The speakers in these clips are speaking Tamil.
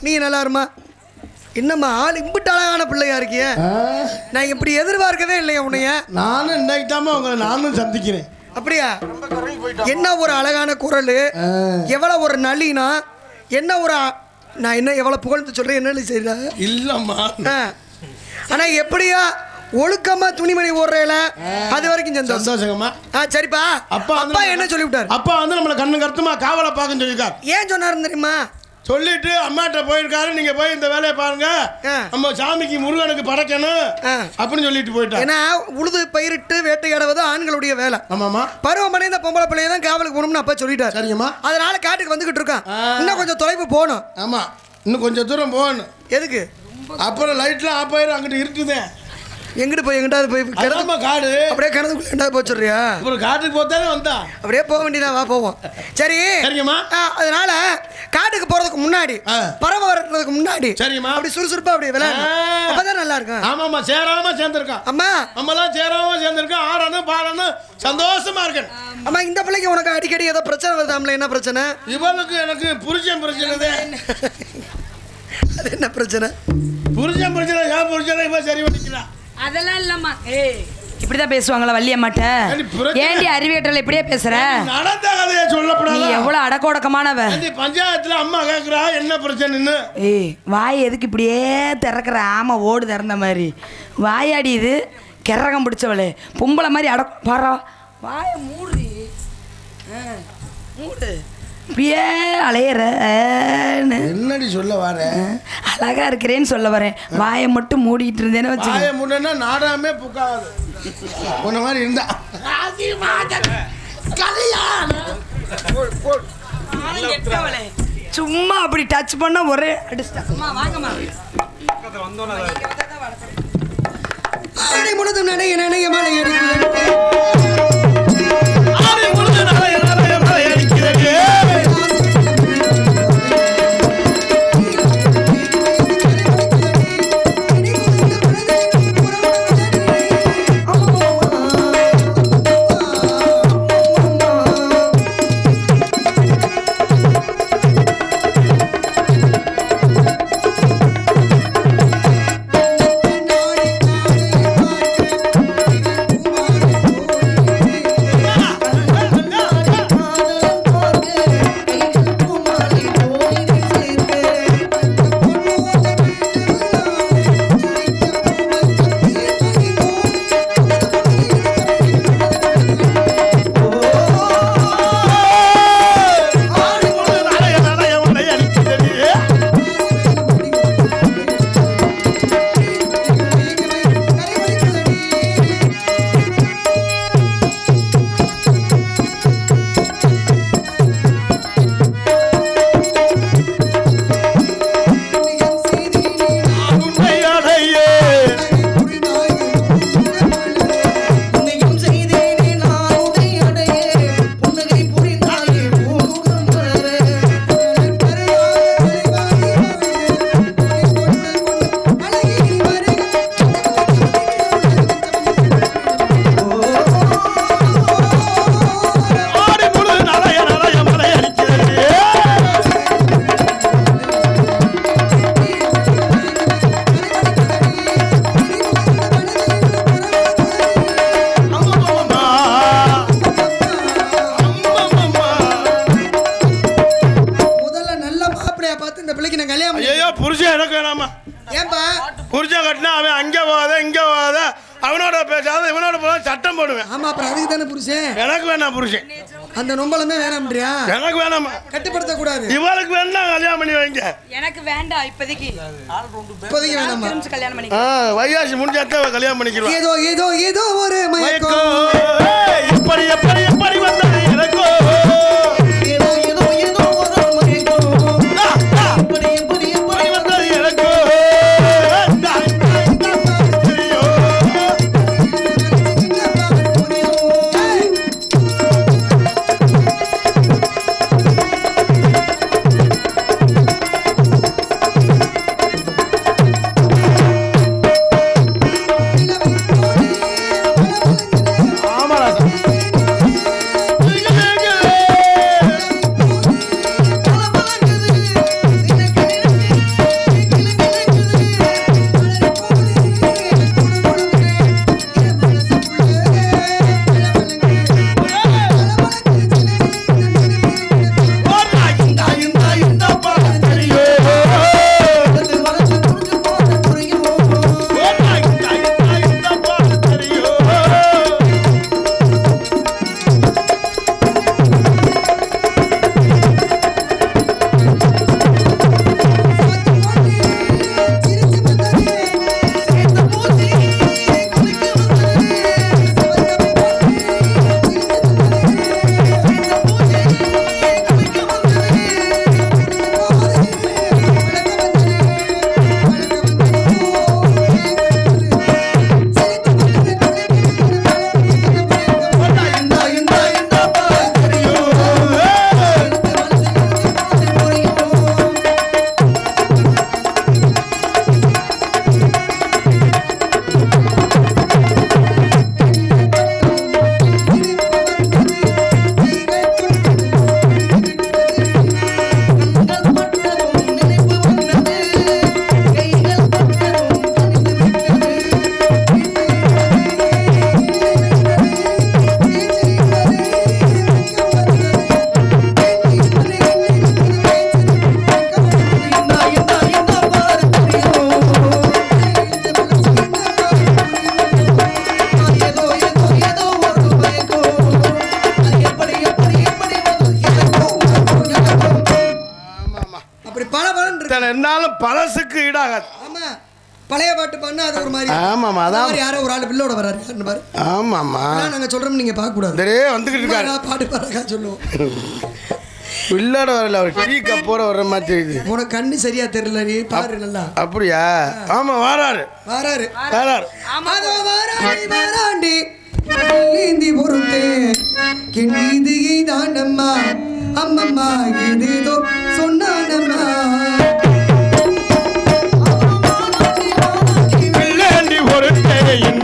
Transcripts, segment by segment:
நீ நல்லா இருமா? என்னம்மா ஆள் இம்பிட்டு அழகான பிள்ளையா இருக்கிய? நான் இப்படி எதிர்பார்க்கவே இல்லையா உன்னைய. நானும் இன்னைக்கு தாம்மா உங்களை நானும் சந்திக்கிறேன். அப்படியா? என்ன ஒரு அழகான குரல்? ஆ, எவ்வளவு ஒரு நளினா? என்ன ஒரு நான் என்ன எவ்வளவு புகழ்ந்து சொல்றேன் என்ன செய்யற இல்லம்மா. ஆனா எப்படியா ஒழுக்கமா துணிமணி ஓடுறேல? அது வரைக்கும் சந்தோஷம். சந்தோஷங்கம்மா. ஆ சரிப்பா. அப்பா அப்பா என்ன சொல்லிவிட்டார்? அப்பா வந்து நம்மளை கண்ணு கருத்துமா காவலை பார்க்க சொல்லியிருக்கார். ஏன் சொன்னாரு தெரியுமா? சொல்லிட்டு அம்மாட்ட போயிருக்காரு. நீங்க போய் இந்த வேலையை பாருங்க. நம்ம சாமிக்கு முருகனுக்கு படைக்கணும். அப்படின்னு சொல்லிட்டு போயிட்டார் ஏன்னா உழுது பயிரிட்டு வேட்டையாடுவது ஆண்களுடைய வேலை. ஆமாம்மா. பருவமனை இந்த பொம்பளை பிள்ளைய தான் காவலுக்கு போகணும்னு அப்பா சொல்லிட்டார். சரிங்கம்மா. அதனால காட்டுக்கு வந்துகிட்டு இருக்கான். இன்னும் கொஞ்சம் தொலைவு போகணும். ஆமா. இன்னும் கொஞ்சம் தூரம் போகணும். எதுக்கு? அப்புறம் லைட்லாம் ஆஃப் ஆயிரும் அங்கிட்டு இருக்குதேன் எங்கிட்டு போய் எங்கிட்டாவது போய் கிடந்து காடு. அப்படியே கிணத்துக்குள்ள எங்கிட்டாவது போச்சுடுறியா அப்புறம் காட்டுக்கு போத்தானே வந்தா அப்படியே போக வேண்டியதா வா போவோம். சரி. சரிங்கம்மா. அதனால காட்டுக்கு போறதுக்கு முன்னாடி. பறவை வர்றதுக்கு முன்னாடி சரிம்மா அப்படி சுறுசுறுப்பா அப்படி விளையாடு. அப்பதான் நல்லா இருக்கும். ஆமாம்மா சேராம சேர்ந்துருக்கான். அம்மா. நம்மலாம் சேராம சேர்ந்துருக்கோம். ஆடணும் பாடணும். சந்தோஷமா இருக்கேன் அம்மா இந்த பிள்ளைக்கு உனக்கு அடிக்கடி ஏதோ பிரச்சனை வருதாம்ல என்ன பிரச்சனை? இவளுக்கு எனக்கு புருஷன் பிரச்சனை. அது என்ன பிரச்சனை? புருஷன் பிரச்சனை ஏன் புருஷனை இவன் சரி பண்ணிக்கிறான்? அதெல்லாம் இல்லம்மா. ஏய் இப்படிதான் பேசுவாங்களா வள்ளியம்மாட்ட ஏண்டி அறிவியற்றல இப்படியே பேசுற? நடந்த கதையை நீ சொல்லப்படாத எவ்வளவு அடக்கொடக்கமானவ? பஞ்சாயத்துல அம்மா கேக்குறா என்ன பிரச்சனைன்னு? ஏய் வாய் எதுக்கு இப்படியே திறக்கிற? ஆமா ஓடு திறந்த மாதிரி. வாயாடி இது கிறகம் பிடிச்சவளே. பொம்பளை மாதிரி அட பாரா. வாய மூடுடி. ஆ, மூடு. இப்படியே அலையிற ஆன்னு. என்னடி சொல்ல வர? அழகா இருக்கிறேன்னு சொல்ல வரேன். வாயை மட்டும் மூடிட்டு இருந்தேன்னு வாய முன்னா நாடாமே புக்காது. உன்ன மாதிரி இருந்தா. சும்மா அப்படி டச் பண்ண ஒரே அடிச்சிட்டா. வாங்கம்மா. ஆடை முழுதும் நடைய நடைய மலை பேசாத இவனோட போகாத சட்டம் போடுவேன். ஆமா அப்புறம் அதுக்கு தானே புருஷன்? எனக்கு வேணாம் புருஷன். அந்த நொம்பலமே வேணாம்ன்றியா? எனக்கு வேணாமா. கட்டுப்படுத்த கூடாது இவளுக்கு வேணா கல்யாணம் பண்ணி வைங்க. எனக்கு வேண்டாம் இப்போதைக்கு. இப்போதைக்கு வேணாமா? கல்யாணம் பண்ணி முடிஞ்சாத்தான் அவ கல்யாணம் பண்ணிக்கிறோம் ஏதோ ஏதோ ஏதோ ஒரு மயக்கம். எப்படி எப்படி எப்படி வந்தது எனக்கோ? பாட்டு பண்ணா அது ஒரு மாதிரி. ஆமாம்மா, அதான். யாரோ ஒரு ஆள் பில்லோட வராரு யாருன்னு பாரு. அதான் நாங்க சொல்றோம் நீங்க பார்க்க கூடாது இதே வந்துக்கிட்டு இருக்காரு. பாட்டு பாருக்கா சொல்லுவோம். பிள்ளோட வரல அவர் டீ கப்போட வர்ற மாதிரி தெரியுது. உனக்கு கண்ணு சரியா தெரியல நீ பாரு நல்லா. அப்படியா? ஆமா வாராரு. வராரு. வாராரு. அதோ வாராண்டி வாராண்டி நீந்தி பொறுத்தே. மீது தாண்டம்மா அம்மம்மா ஏதேதோ சொன்னானம்மா. பொருட்டே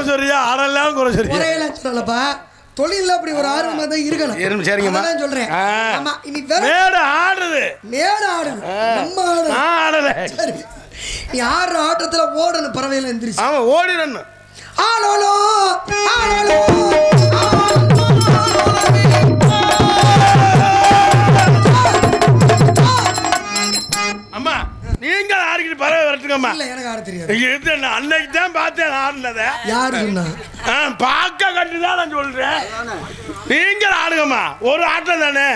குறை சொல்றியா? ஆடலாலும் குறை சொல்றியா? ஒரே சொல்லலப்பா. தொழில அப்படி ஒரு ஆர்வமா தான் இருக்கணும். இரும், சரிங்கம்மா. அதான் சொல்றேன். ஆ. ஆமா இனி வேற மேடு ஆடுது. மேல ஆடணும். நம்ம ஆடணும். நான் ஆடல. சரி. நீ ஆடுற ஆட்டத்துல ஓடணும். பறவையில எந்திரிச்சு. ஆமா ஓடிடணும். ஆளோலோ ஆளோலோ பறவை வரட்டுங்கம்மா இல்ல எனக்கு ஆட தெரியாது. இங்க இருந்து நான் அன்னைக்கு தான் பார்த்தேன் ஆடினதை யாரு சொன்னா? ஆ, பார்க்க கட்டி தான் நான் சொல்றேன். நீங்க ஆடுங்கம்மா. ஒரு ஆட்டம் தானே.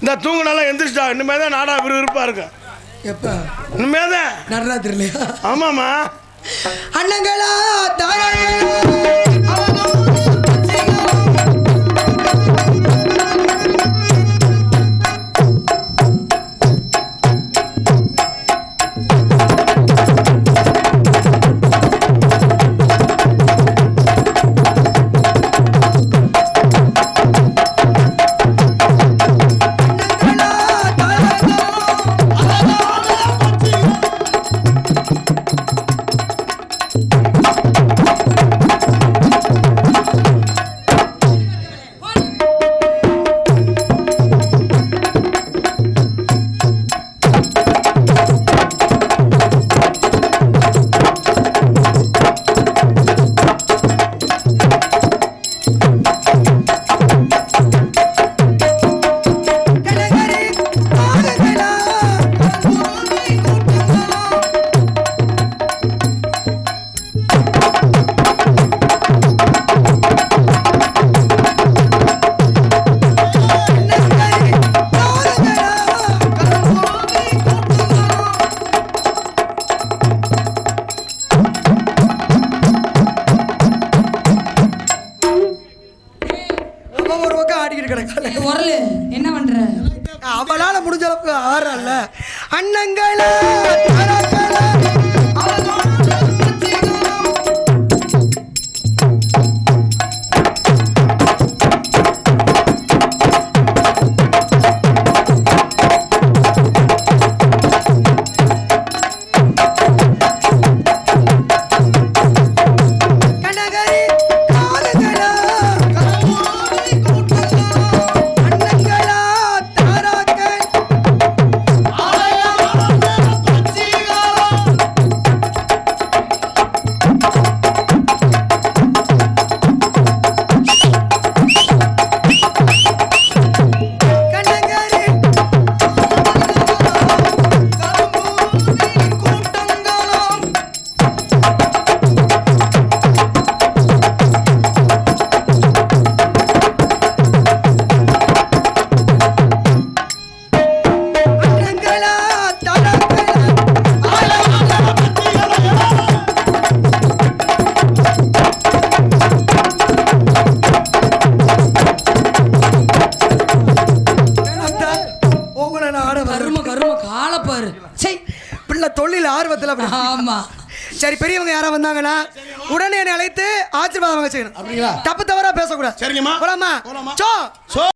இந்த தூங்குனால எந்திரிச்சிட்டா இனிமே தான் நாடா விறுவிறுப்பா இருக்கும் எப்ப? இனிமே தான். நடராத்திரிலையா? ஆமாம்மா. அண்ணங்களா தாரங்களா பாடுறான்ல அண்ணங்களா! சரி பெரியவங்க யாரா வந்தாங்கன்னா உடனே என்னை அழைத்து ஆசீர்வாதம் செய்யணும்? தப்பு தவறா பேசக்கூடாது. சரிங்கம்மா. போலாமா? சோ.